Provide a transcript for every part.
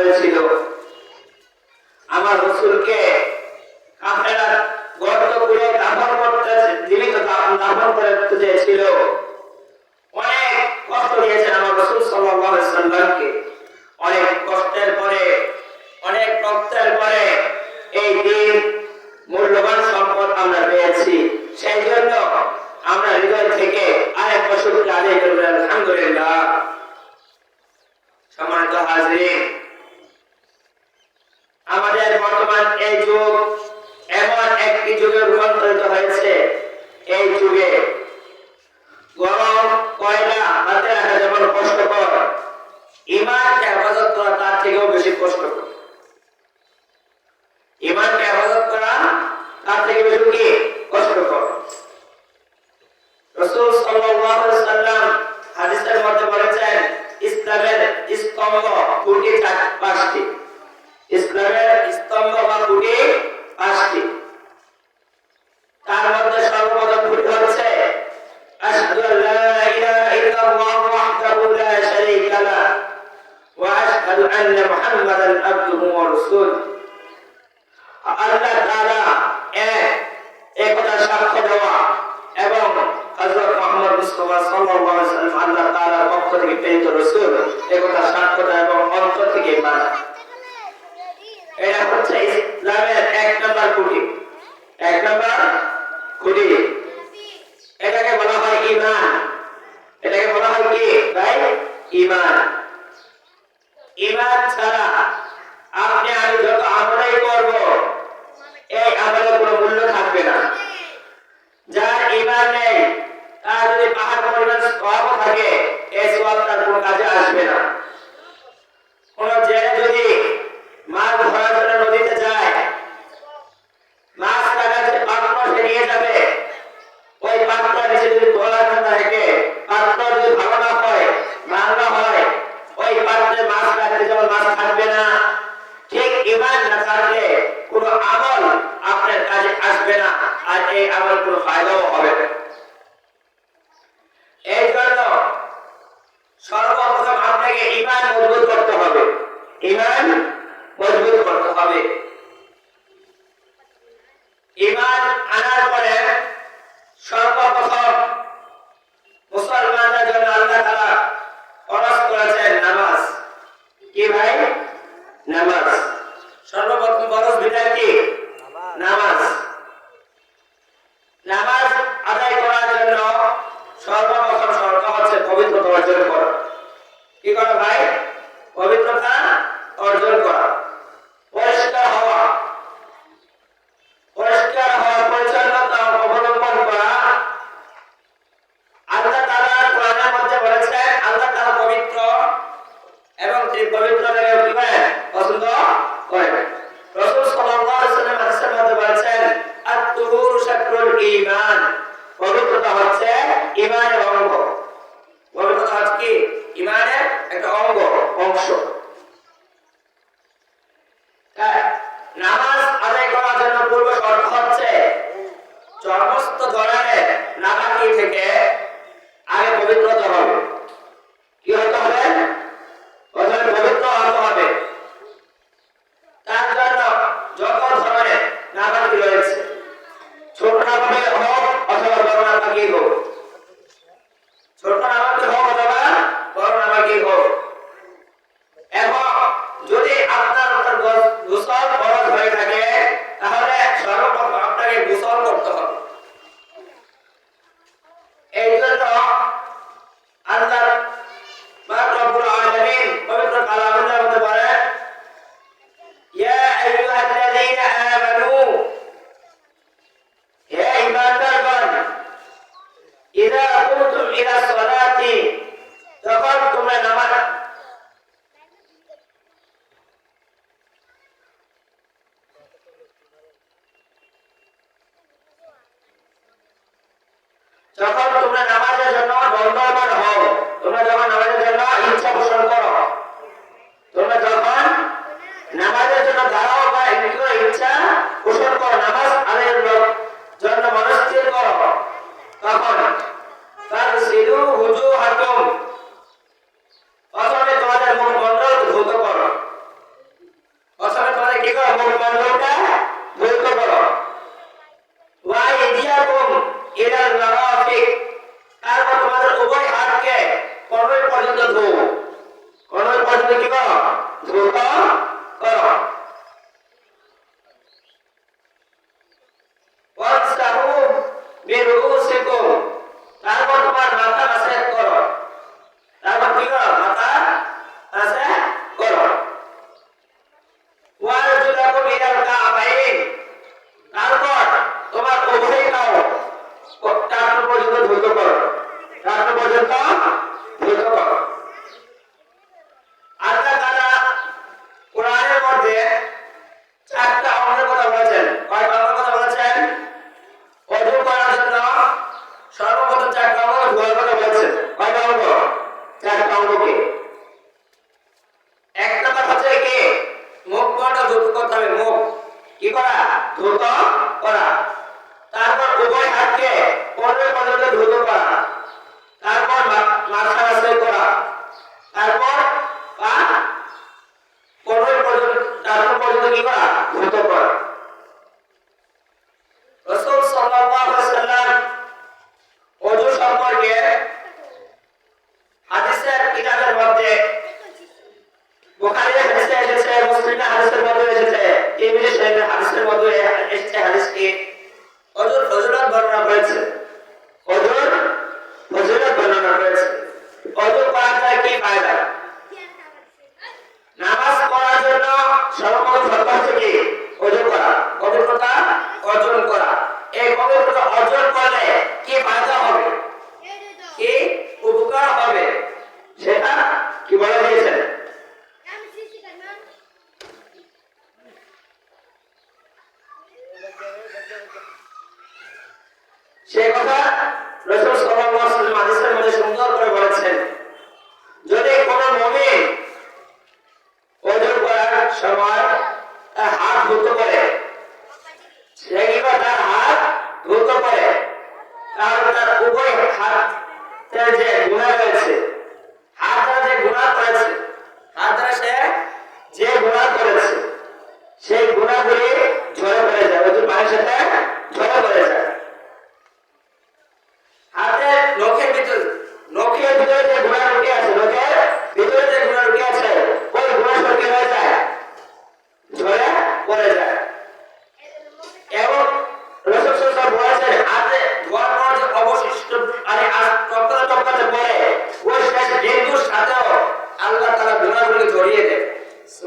হয়েছিল। আমার রসুলকে আপনারা গর্ত করে দাফন করতে জীবিত দাফন চেয়েছিল। অনেক কষ্ট দিয়েছেন আমার রসুল সাল্লাহ সাল্লামকে একটি যুগে রূপান্তরিত হয়েছে। এই যুগে গরম, কয়লা, হাতে রাখা যেমন কষ্টকর ইমানকে হেফাজত করা তার থেকেও বেশি কষ্টকর। ইমানকে হেফাজত করা তার থেকে বেশি কি? কষ্টকর। রসুল সাল্লাম হাদিসের মধ্যে বলেছেন, ইসলামের স্তম্ভ কুটি চার পাঁচটি। ইসলামের স্তম্ভ বা দুটি আশহাদু আন্না মুহাম্মাদান আবদুহু ওয়া রাসূল আল্লাহ তাআলা এক কথা সাক্ষ্য দেওয়া এবং হযরত মুহাম্মদ মুস্তাফা সাল্লাল্লাহু আলাইহি ওয়াসাল্লাম আল্লাহ তাআলার পক্ষ থেকে প্রেরিত রাসূল একতা সাক্ষ্য দেওয়া এবং অন্তর থেকে মানা এটা হচ্ছে ইসলামের এক নম্বর কোটি। তেমন কোনো ফায়দাও হবে না। এই জন্য সর্বপ্রথম আপনাকে ইমান মজবুত করতে হবে। ইমান মজবুত করতে হবে। ইমান আনা অর্জন করা। কি করা ভাই? পবিত্রতা অর্জন করা। সমস্ত ধরনের নামাকি থেকে যখন তোমরা নামাজ বন্ধ পর্যন্ত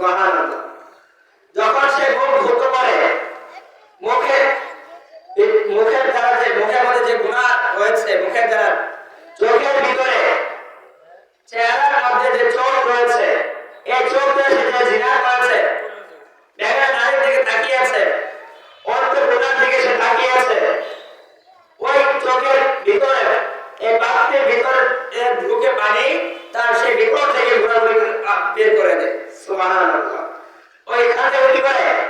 Subhanallah. সুবহানাল্লাহ। ওই খাতে উঠি করে?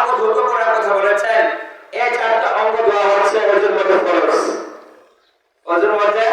আমাকে দ্রুত করার কথা বলেছেন, এই চারটা অঙ্গ দেওয়া হচ্ছে ওজুর মধ্যে ফরজ ওজুর মধ্যে